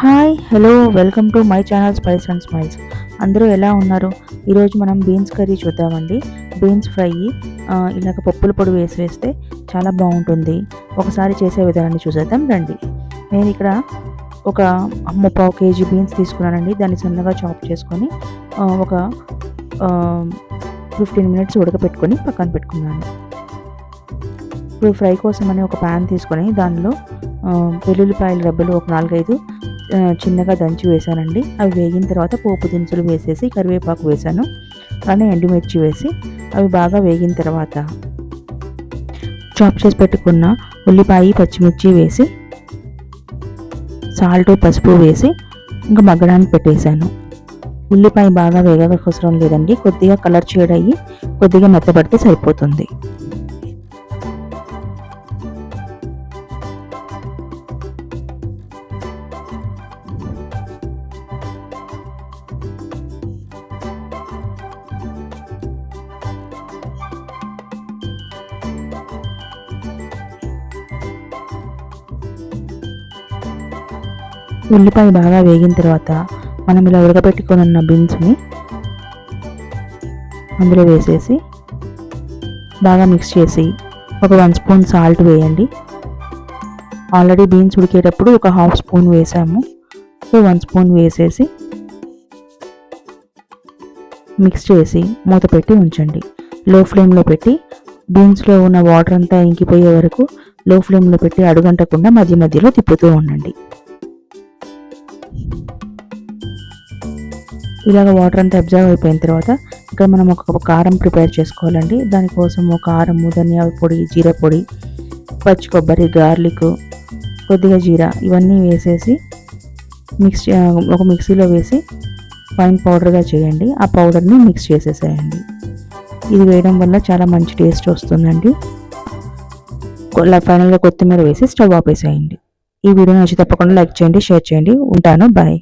Hi hello welcome to my channel spice and smiles. అందరూ ఎలా ఉన్నారు? ఈరోజు మనం బీన్స్ కర్రీ చూద్దామండి. బీన్స్ ఫ్రై ఇలాగ పప్పుల పొడి వేసి వేస్తే చాలా బాగుంటుంది. ఒకసారి చేసే విధానాన్ని చూసేద్దాం రండి. నేను ఇక్కడ ఒక ముప్పావు కేజీ బీన్స్ తీసుకున్నానండి. దాన్ని సన్నగా చాప్ చేసుకొని ఒక ఫిఫ్టీన్ మినిట్స్ ఉడకపెట్టుకొని పక్కన పెట్టుకున్నాను. ఇప్పుడు ఫ్రై కోసం అని ఒక ప్యాన్ తీసుకొని దానిలో వెల్లుల్లిపాయలు వెల్లుల్లిపాయల రబ్బలు ఒక నాలుగైదు చిన్నగా దంచి వేసానండి అవి వేగిన తర్వాత పోపు దినుసులు వేసేసి కరివేపాకు వేసాను అలానే ఎండుమిర్చి వేసి అవి బాగా వేగిన తర్వాత చాప్ చేసి పెట్టుకున్న ఉల్లిపాయ పచ్చిమిర్చి వేసి సాల్ట్ పసుపు వేసి ఇంకా మగ్గడానికి పెట్టేశాను. ఉల్లిపాయ బాగా వేగక అవసరం లేదండి. కొద్దిగా కలర్ షేడ్ అయ్యి కొద్దిగా మెత్తబడితే సరిపోతుంది. ఉల్లిపాయ బాగా వేగిన తర్వాత మనం ఇలా ఉడకబెట్టుకొని ఉన్న బీన్స్ని అందులో వేసేసి బాగా మిక్స్ చేసి ఒక వన్ స్పూన్ సాల్ట్ వేయండి. ఆల్రెడీ బీన్స్ ఉడికేటప్పుడు ఒక హాఫ్ స్పూన్ వేసాము. సో వన్ స్పూన్ వేసేసి మిక్స్ చేసి మూత పెట్టి ఉంచండి. లో ఫ్లేమ్లో పెట్టి బీన్స్లో ఉన్న వాటర్ అంతా ఇంకిపోయే వరకు లో ఫ్లేమ్లో పెట్టి అడుగంటకుండా మధ్య మధ్యలో తిప్పుతూ ఉండండి. ఇలాగ వాటర్ అంతా అబ్జర్వ్ అయిపోయిన తర్వాత ఇక్కడ మనం ఒక కారం ప్రిపేర్ చేసుకోవాలండి. దానికోసం ఒక కారము ధనియాల పొడి జీర పొడి పచ్చి కొబ్బరి గార్లిక్ కొద్దిగా జీరా ఇవన్నీ వేసేసి మిక్స్ ఒక మిక్సీలో వేసి ఫైన్ పౌడర్గా చేయండి. ఆ పౌడర్ని మిక్స్ చేసేసేయండి. ఇది వేయడం వల్ల చాలా మంచి టేస్ట్ వస్తుందండి. ఫైనల్గా కొత్తిమీర వేసి స్టవ్ ఆపేసేయండి. ఈ వీడియో నచ్చి తప్పకుండా లైక్ చేయండి షేర్ చేయండి. ఉంటాను. బాయ్.